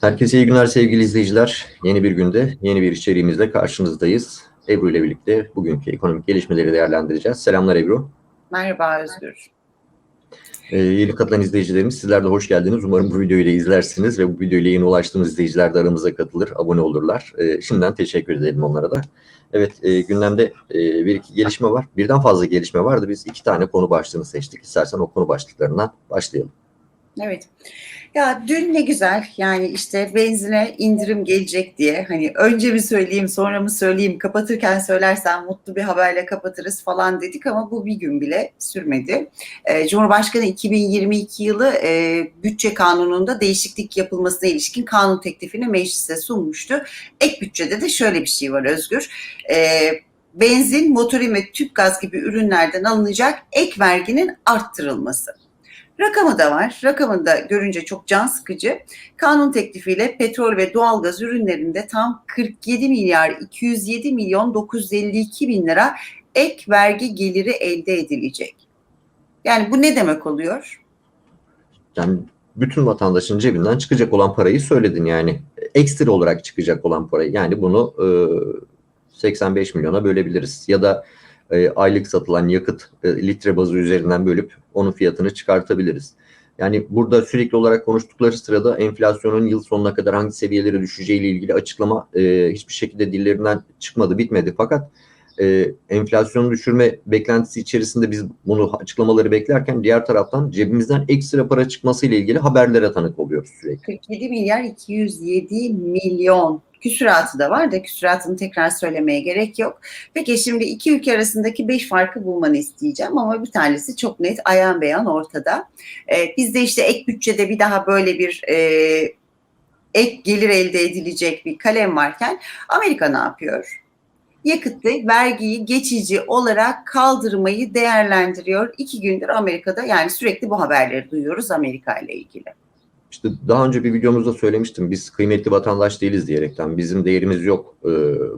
Herkese iyi günler sevgili izleyiciler. Yeni bir günde yeni bir içeriğimizle karşınızdayız. Ebru ile birlikte bugünkü ekonomik gelişmeleri değerlendireceğiz. Selamlar Ebru. Merhaba Özgür. Ee, yeni katılan izleyicilerimiz sizler de hoş geldiniz. Umarım bu videoyu da izlersiniz ve bu videoyla yeni ulaştığımız izleyiciler de aramıza katılır, abone olurlar. Ee, şimdiden teşekkür edelim onlara da. Evet e, gündemde e, bir iki gelişme var. Birden fazla gelişme vardı. Biz iki tane konu başlığını seçtik. İstersen o konu başlıklarından başlayalım. Evet. Ya dün ne güzel yani işte benzine indirim gelecek diye hani önce mi söyleyeyim sonra mı söyleyeyim kapatırken söylersen mutlu bir haberle kapatırız falan dedik ama bu bir gün bile sürmedi. Ee, Cumhurbaşkanı 2022 yılı e, bütçe kanununda değişiklik yapılmasına ilişkin kanun teklifini meclise sunmuştu. Ek bütçede de şöyle bir şey var Özgür. Ee, benzin, motorin ve tüp gaz gibi ürünlerden alınacak ek verginin arttırılması. Rakamı da var. Rakamını da görünce çok can sıkıcı. Kanun teklifiyle petrol ve doğalgaz ürünlerinde tam 47 milyar 207 milyon 952 bin lira ek vergi geliri elde edilecek. Yani bu ne demek oluyor? Yani bütün vatandaşın cebinden çıkacak olan parayı söyledin yani. Ekstra olarak çıkacak olan parayı. Yani bunu e, 85 milyona bölebiliriz. Ya da e, aylık satılan yakıt e, litre bazı üzerinden bölüp onun fiyatını çıkartabiliriz. Yani burada sürekli olarak konuştukları sırada enflasyonun yıl sonuna kadar hangi seviyelere düşeceği ile ilgili açıklama e, hiçbir şekilde dillerinden çıkmadı, bitmedi. Fakat e, enflasyonu düşürme beklentisi içerisinde biz bunu açıklamaları beklerken diğer taraftan cebimizden ekstra para çıkması ile ilgili haberlere tanık oluyoruz sürekli. 47 milyar 207 milyon küsuratı da var da küsuratını tekrar söylemeye gerek yok. Peki şimdi iki ülke arasındaki beş farkı bulmanı isteyeceğim ama bir tanesi çok net ayan beyan ortada. Ee, bizde işte ek bütçede bir daha böyle bir e, ek gelir elde edilecek bir kalem varken Amerika ne yapıyor? yakıtlı vergiyi geçici olarak kaldırmayı değerlendiriyor. İki gündür Amerika'da yani sürekli bu haberleri duyuyoruz Amerika ile ilgili. İşte daha önce bir videomuzda söylemiştim biz kıymetli vatandaş değiliz diyerekten bizim değerimiz yok e,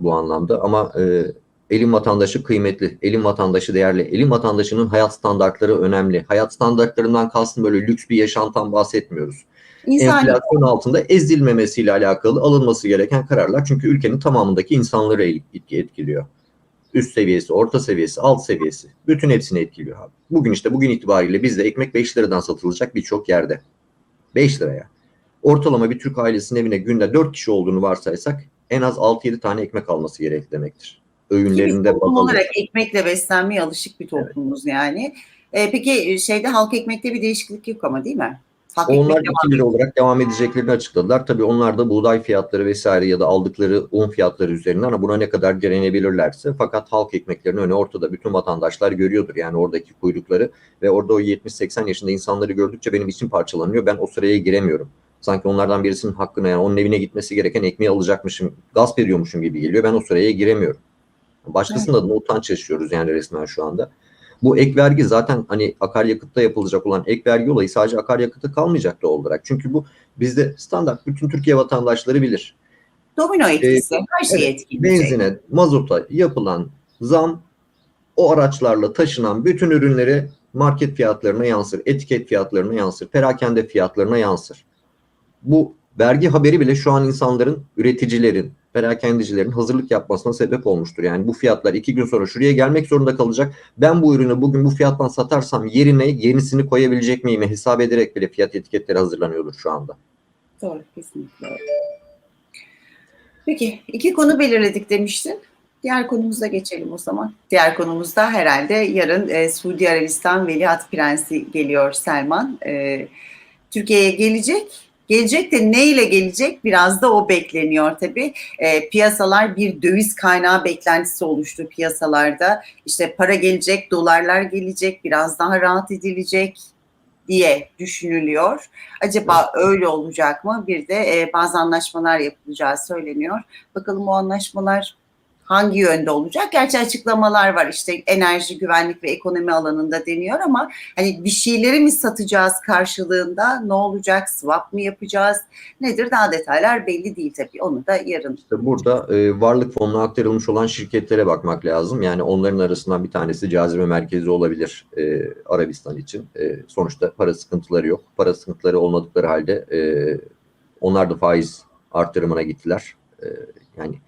bu anlamda ama e, elin vatandaşı kıymetli, elin vatandaşı değerli, elin vatandaşının hayat standartları önemli. Hayat standartlarından kastım böyle lüks bir yaşantıdan bahsetmiyoruz. İnsan... Enflasyon altında ezilmemesiyle alakalı alınması gereken kararlar çünkü ülkenin tamamındaki insanları etkiliyor. Üst seviyesi, orta seviyesi, alt seviyesi bütün hepsini etkiliyor abi. Bugün işte bugün itibariyle bizde ekmek 5 liradan satılacak birçok yerde. 5 liraya. Ortalama bir Türk ailesinin evine günde 4 kişi olduğunu varsaysak en az 6-7 tane ekmek alması gerek demektir. Öğünlerinde toplum olarak ekmekle beslenmeye alışık bir toplumuz evet. yani. E, peki şeyde halk ekmekte bir değişiklik yok ama değil mi? Halk onlar 2 lira olarak devam edeceklerini açıkladılar. Tabii onlar da buğday fiyatları vesaire ya da aldıkları un fiyatları üzerinden ama buna ne kadar direnebilirlerse fakat halk ekmeklerinin önü ortada. Bütün vatandaşlar görüyordur yani oradaki kuyrukları ve orada o 70-80 yaşında insanları gördükçe benim içim parçalanıyor. Ben o sıraya giremiyorum. Sanki onlardan birisinin hakkına yani onun evine gitmesi gereken ekmeği alacakmışım, gasp ediyormuşum gibi geliyor. Ben o sıraya giremiyorum. Başkasının evet. adına utanç yaşıyoruz yani resmen şu anda. Bu ek vergi zaten hani akaryakıtta yapılacak olan ek vergi olayı sadece akaryakıta kalmayacak doğal olarak. Çünkü bu bizde standart bütün Türkiye vatandaşları bilir. Domino etkisi ee, her şeyi evet, etkileyecek. Benzine, mazota yapılan zam o araçlarla taşınan bütün ürünleri market fiyatlarına yansır, etiket fiyatlarına yansır, perakende fiyatlarına yansır. Bu vergi haberi bile şu an insanların, üreticilerin, perakendicilerin hazırlık yapmasına sebep olmuştur. Yani bu fiyatlar iki gün sonra şuraya gelmek zorunda kalacak. Ben bu ürünü bugün bu fiyattan satarsam yerine yenisini koyabilecek miyim hesap ederek bile fiyat etiketleri hazırlanıyordur şu anda. Doğru, kesinlikle. Peki, iki konu belirledik demiştin. Diğer konumuza geçelim o zaman. Diğer konumuzda herhalde yarın e, Suudi Arabistan Veliaht Prensi geliyor Selman. E, Türkiye'ye gelecek Gelecek de ne ile gelecek biraz da o bekleniyor tabii. E, piyasalar bir döviz kaynağı beklentisi oluştu piyasalarda. İşte para gelecek, dolarlar gelecek, biraz daha rahat edilecek diye düşünülüyor. Acaba öyle olacak mı? Bir de e, bazı anlaşmalar yapılacağı söyleniyor. Bakalım o anlaşmalar hangi yönde olacak? Gerçi açıklamalar var işte enerji, güvenlik ve ekonomi alanında deniyor ama hani bir şeyleri mi satacağız karşılığında ne olacak? Swap mı yapacağız? Nedir? Daha detaylar belli değil tabii. Onu da yarın. İşte burada e, varlık fonuna aktarılmış olan şirketlere bakmak lazım. Yani onların arasından bir tanesi cazibe merkezi olabilir e, Arabistan için. E, sonuçta para sıkıntıları yok. Para sıkıntıları olmadıkları halde e, Onlar da faiz arttırımına gittiler. E, yani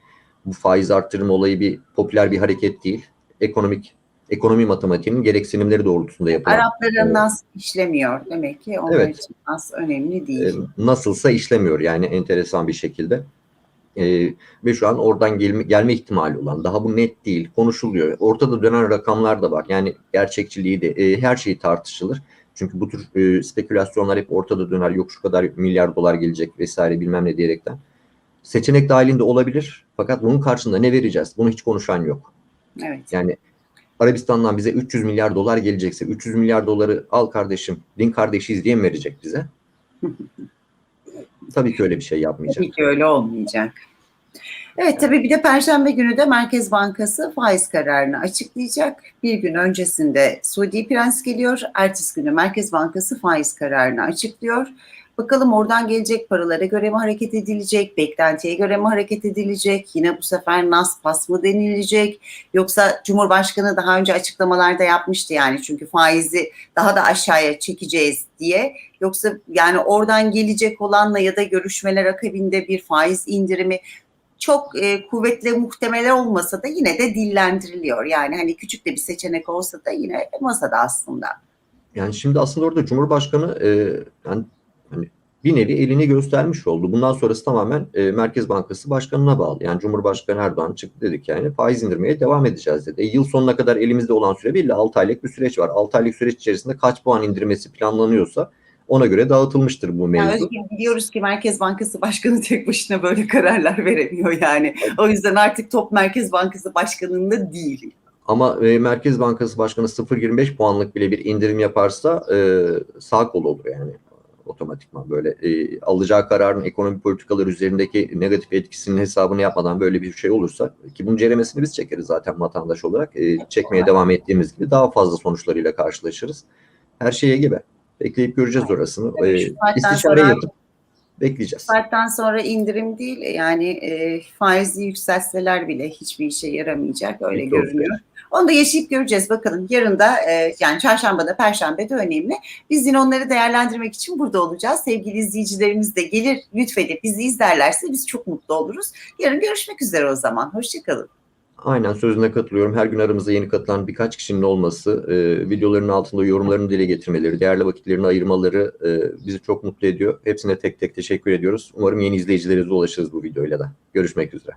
bu faiz arttırım olayı bir popüler bir hareket değil. Ekonomik ekonomi matematiğinin gereksinimleri doğrultusunda yapılan. Araplara Evet. nas işlemiyor demek ki onlar Evet. için nas önemli e, değil. nasılsa işlemiyor yani enteresan bir şekilde. E, ve şu an oradan gelme, gelme ihtimali olan daha bu net değil konuşuluyor. Ortada dönen rakamlar da var. Yani gerçekçiliği de e, her şeyi tartışılır. Çünkü bu tür e, spekülasyonlar hep ortada döner. Yok şu kadar milyar dolar gelecek vesaire bilmem ne diyerekten. Seçenek dahilinde olabilir. Fakat bunun karşılığında ne vereceğiz? Bunu hiç konuşan yok. Evet. Yani Arabistan'dan bize 300 milyar dolar gelecekse 300 milyar doları al kardeşim din kardeşiyiz diye mi verecek bize? Tabii ki öyle bir şey yapmayacak. Tabii ki öyle olmayacak. Evet tabii bir de Perşembe günü de Merkez Bankası faiz kararını açıklayacak. Bir gün öncesinde Suudi Prens geliyor. Ertesi günü Merkez Bankası faiz kararını açıklıyor. Bakalım oradan gelecek paralara göre mi hareket edilecek, beklentiye göre mi hareket edilecek, yine bu sefer nas pas mı denilecek, yoksa Cumhurbaşkanı daha önce açıklamalarda yapmıştı yani çünkü faizi daha da aşağıya çekeceğiz diye. Yoksa yani oradan gelecek olanla ya da görüşmeler akabinde bir faiz indirimi çok e, kuvvetli muhtemel olmasa da yine de dillendiriliyor. Yani hani küçük de bir seçenek olsa da yine masada aslında. Yani şimdi aslında orada Cumhurbaşkanı e, yani hani bir nevi elini göstermiş oldu. Bundan sonrası tamamen e, Merkez Bankası Başkanı'na bağlı. Yani Cumhurbaşkanı Erdoğan çıktı dedik yani faiz indirmeye devam edeceğiz dedi. E, yıl sonuna kadar elimizde olan süre belli 6 aylık bir süreç var. 6 aylık süreç içerisinde kaç puan indirmesi planlanıyorsa ona göre dağıtılmıştır bu Yani mevzu. Özgür, biliyoruz ki Merkez Bankası Başkanı tek başına böyle kararlar veremiyor yani. O yüzden artık top Merkez Bankası Başkanı'nda değil. Ama e, Merkez Bankası Başkanı 0.25 puanlık bile bir indirim yaparsa e, sağ kol olur yani otomatikman böyle e, alacağı kararın ekonomi politikaları üzerindeki negatif etkisinin hesabını yapmadan böyle bir şey olursa ki bunun ceremesini biz çekeriz zaten vatandaş olarak e, çekmeye devam ettiğimiz gibi daha fazla sonuçlarıyla karşılaşırız. Her şeye gibi. Bekleyip göreceğiz orasını. E, istişare yatıp bekleyeceğiz. Saatten sonra indirim değil yani e, faizi yükseltseler bile hiçbir işe yaramayacak öyle Çok görünüyor. Onu da yaşayıp göreceğiz bakalım. Yarın da e, yani çarşambada, perşembe de önemli. Biz yine onları değerlendirmek için burada olacağız. Sevgili izleyicilerimiz de gelir lütfedip bizi izlerlerse biz çok mutlu oluruz. Yarın görüşmek üzere o zaman. Hoşçakalın. Aynen sözüne katılıyorum. Her gün aramızda yeni katılan birkaç kişinin olması, e, videoların altında yorumlarını dile getirmeleri, değerli vakitlerini ayırmaları e, bizi çok mutlu ediyor. Hepsine tek tek teşekkür ediyoruz. Umarım yeni izleyicilerimize ulaşırız bu videoyla da. Görüşmek üzere.